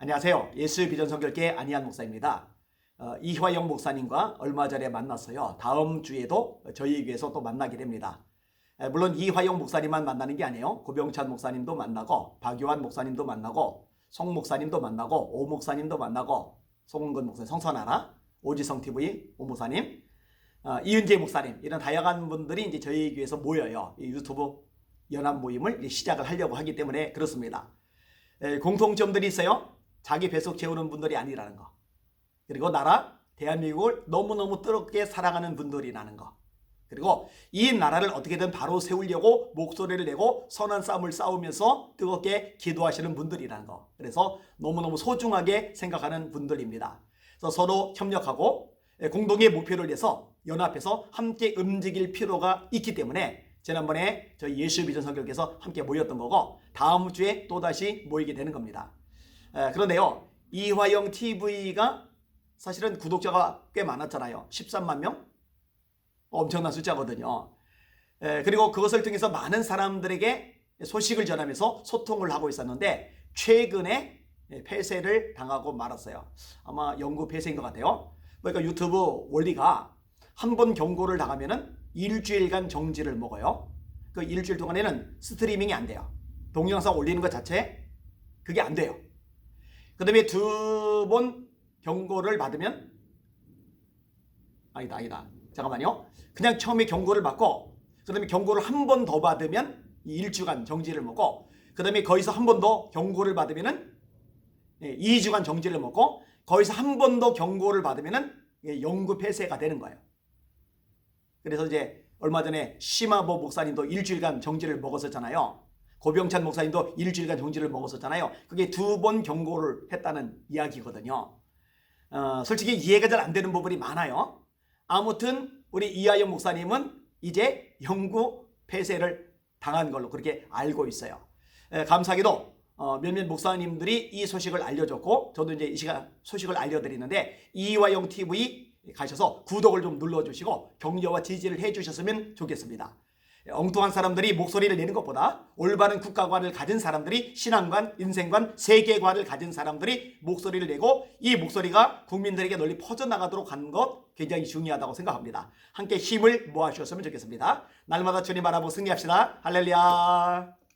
안녕하세요. 예수 비전 성결계 안희한 목사입니다. 어, 이화영 목사님과 얼마 전에 만났어요. 다음 주에도 저희 교회에서 또 만나게 됩니다. 에, 물론 이화영 목사님만 만나는 게 아니에요. 고병찬 목사님도 만나고 박요한 목사님도 만나고 송 목사님도 만나고 오 목사님도 만나고 송은근 목사님, 성선하나, 오지성 TV 오 목사님, 어, 이은재 목사님 이런 다양한 분들이 이제 저희 교회에서 모여요. 이 유튜브 연합 모임을 시작을 하려고 하기 때문에 그렇습니다. 에, 공통점들이 있어요. 자기 뱃속 채우는 분들이 아니라는 거. 그리고 나라 대한민국을 너무너무 뜨겁게 사랑하는 분들이라는 거. 그리고 이 나라를 어떻게든 바로 세우려고 목소리를 내고 선한 싸움을 싸우면서 뜨겁게 기도하시는 분들이라는 거. 그래서 너무너무 소중하게 생각하는 분들입니다. 그래서 서로 협력하고 공동의 목표를 위해서 연합해서 함께 움직일 필요가 있기 때문에 지난번에 저희 예수 비전 성결께서 함께 모였던 거고 다음 주에 또다시 모이게 되는 겁니다. 에, 그런데요. 이화영 TV가 사실은 구독자가 꽤 많았잖아요. 13만 명? 엄청난 숫자거든요. 에, 그리고 그것을 통해서 많은 사람들에게 소식을 전하면서 소통을 하고 있었는데 최근에 폐쇄를 당하고 말았어요. 아마 영구 폐쇄인 것 같아요. 그러니까 유튜브 원리가 한 번 경고를 당하면은 일주일간 정지를 먹어요. 그 일주일 동안에는 스트리밍이 안 돼요. 동영상 올리는 것 자체 그게 안 돼요. 그 다음에 두 번 경고를 받으면 아니다 아니다. 잠깐만요. 그냥 처음에 경고를 받고 그 다음에 경고를 한 번 더 받으면 이 일주간 정지를 먹고 그 다음에 거기서 한 번 더 경고를 받으면은 예, 2주간 정지를 먹고 거기서 한 번 더 경고를 받으면은 예, 영구 폐쇄가 되는 거예요. 그래서 이제 얼마 전에 심화보 목사님도 일주일간 정지를 먹었었잖아요 고병찬 목사님도 일주일간 정지를 먹었었잖아요. 그게 두 번 경고를 했다는 이야기거든요. 어, 솔직히 이해가 잘 안 되는 부분이 많아요. 아무튼 우리 이하영 목사님은 이제 영구 폐쇄를 당한 걸로 그렇게 알고 있어요. 에, 감사하게도 어, 몇몇 목사님들이 이 소식을 알려줬고 저도 이제 이 시간 소식을 알려드리는데 이화영 TV 가셔서 구독을 좀 눌러주시고 격려와 지지를 해주셨으면 좋겠습니다. 엉뚱한 사람들이 목소리를 내는 것보다 올바른 국가관을 가진 사람들이 신앙관, 인생관, 세계관을 가진 사람들이 목소리를 내고 이 목소리가 국민들에게 널리 퍼져나가도록 하는 것 굉장히 중요하다고 생각합니다. 함께 힘을 모아주셨으면 좋겠습니다. 날마다 주님 바라보고 승리합시다. 할렐루야.